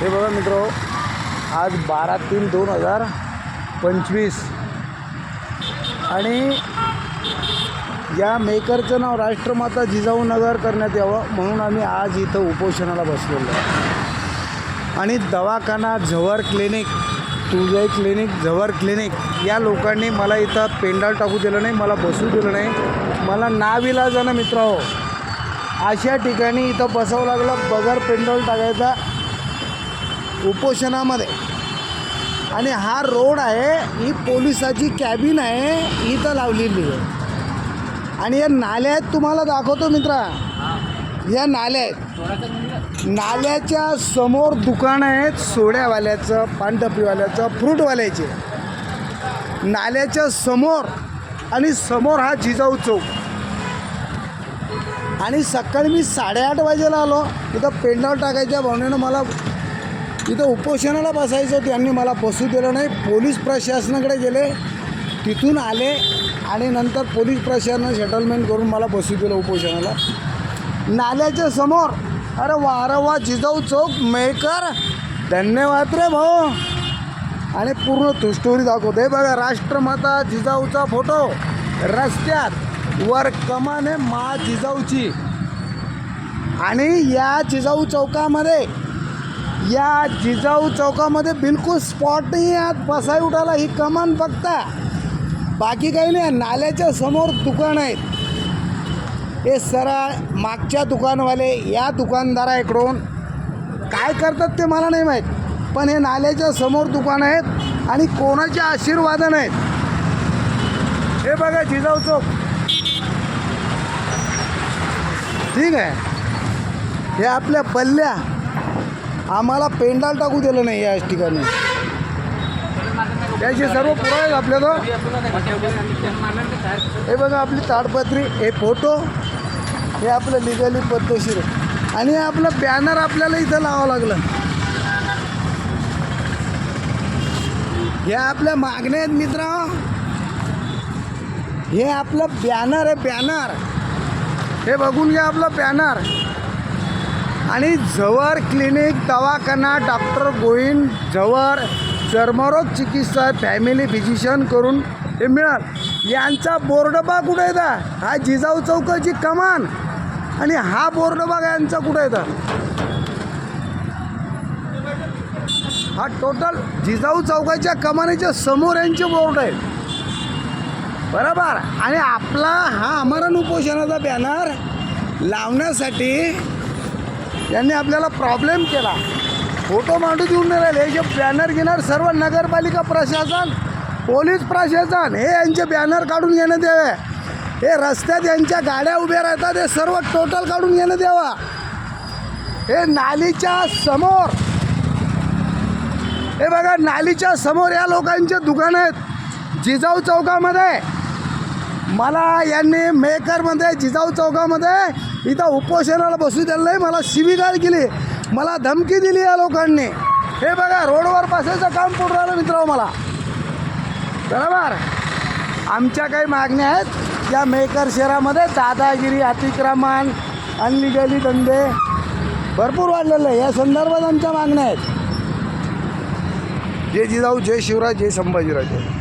हे बघा मित्र आज बारा तीन दोन हजार पंचवीस. आणि या मेकरचं नाव राष्ट्रमाता जिजाऊ नगर करण्यात यावं म्हणून आम्ही आज इथं उपोषणाला बसलेलो आहे. आणि दवाखाना झवर क्लिनिक तुझे क्लिनिक झवर क्लिनिक या लोकांनी मला इथं पेंडाल टाकू दिलं नाही मला बसू दिलं नाही. मला नाविलाजानं मित्र हो अशा ठिकाणी इथं बसावं लागलं बगर पेंडॉल टाकायचा उपोषणामध्ये. आणि हा रोड आहे ही पोलिसाची कॅबिन आहे इथं लावलेली आहे. आणि या नाल्या आहेत तुम्हाला दाखवतो मित्रा. या नाल्या आहेत. नाल्याच्या समोर दुकानं आहेत सोड्यावाल्याचं पानटपीवाल्याचं फ्रूटवाल्याचे. नाल्याच्या समोर आणि समोर हा जिजाऊ चौक. आणि सकाळी मी साडेआठ वाजेला आलो. इथं पेंडावर टाकायच्या भावनेनं मला इथं उपोषणाला बसायचं त्यांनी मला बसू दिलं नाही. पोलीस प्रशासनाकडे गेले. तिथून आले आणि नंतर पोलीस प्रशासनानं सेटलमेंट करून मला बसू दिलं उपोषणाला. नाल्याच्या समोर. अरे वा वा जिजाऊ चौक मेकर धन्यवाद रे भाऊ. आणि पूर्ण तू स्टोरी दाखवतो. हे बघा राष्ट्रमाता जिजाऊचा फोटो रस्त्यात वर कमाने मा जिजाऊची. आणि या जिजाऊ चौकामध्ये या जिजाऊ चौकामध्ये बिलकुल स्पॉट नाही आहे. आत बसाय उठाला ही कमान बघता. बाकी काही नाही नाल्याच्या समोर दुकान आहेत हे सरळ मागच्या दुकानवाले या दुकानदाराकडून काय करतात ते मला नाही माहीत. पण हे नाल्याच्या समोर दुकान आहेत आणि कोणाच्या आशीर्वादन आहेत? हे बघा जिजाऊ चौक. ठीक आहे. हे आपल्या पल्ल्या आम्हाला पेंडाल टाकू दिलं नाही या ठिकाणी. त्याचे सर्व पुरावे आहेत आपल्याला हे बघा आपली ताडपत्री हे फोटो हे आपलं लिगली पद्धतशीर. आणि हे आपलं बॅनर आपल्याला इथं लावावं लागलं. हे आपल्या मागण्या आहेत मित्र. हे आपलं बॅनर आहे बॅनर हे बघून घ्या आपलं बॅनर आणि जवळ क्लिनिक दवाखाना डॉक्टर गोविंद जवळ चर्मरोग चिकित्सा फॅमिली फिजिशियन करून हे मिळाल. यांचा बोर्डबा कुठे येतात हा जिजाऊ चौकाची कमान. आणि हा बोर्डबाग यांचा कुठे येतात हा टोटल जिजाऊ चौकाच्या कमानीच्या समोर यांचे बोर्ड आहेत बरोबर? आणि आपला हा अमरण उपोषणाचा बॅनर लावण्यासाठी यांनी आपल्याला प्रॉब्लेम केला. फोटो मांडू देऊन नाही राहिले. हे जे बॅनर घेणार सर्व नगरपालिका प्रशासन पोलीस प्रशासन हे यांचे बॅनर काढून घेणं द्यावे. हे रस्त्यात यांच्या गाड्या उभ्या राहतात हे सर्व टोटल काढून घेणं द्यावा. हे नालीच्या समोर हे बघा नालीच्या समोर या लोकांचे दुकान आहेत. जिजाऊ चौकामध्ये. मला यांनी मेकरमध्ये जिजाऊ चौकामध्ये इथं उपोषणाला बसू दिलं नाही. मला शिवीगाळ केली. मला धमकी दिली या लोकांनी. हे बघा रोडवर बसायचं काम पडून राहिलं मित्र मला. बरोबर? आमच्या काही मागण्या आहेत. या मेकर शहरामध्ये दादागिरी अतिक्रमण अनलिगली धंदे भरपूर वाढलेले आहे या संदर्भात आमच्या मागण्या आहेत. जय जिजाऊ जय शिवराज जय संभाजीराजे.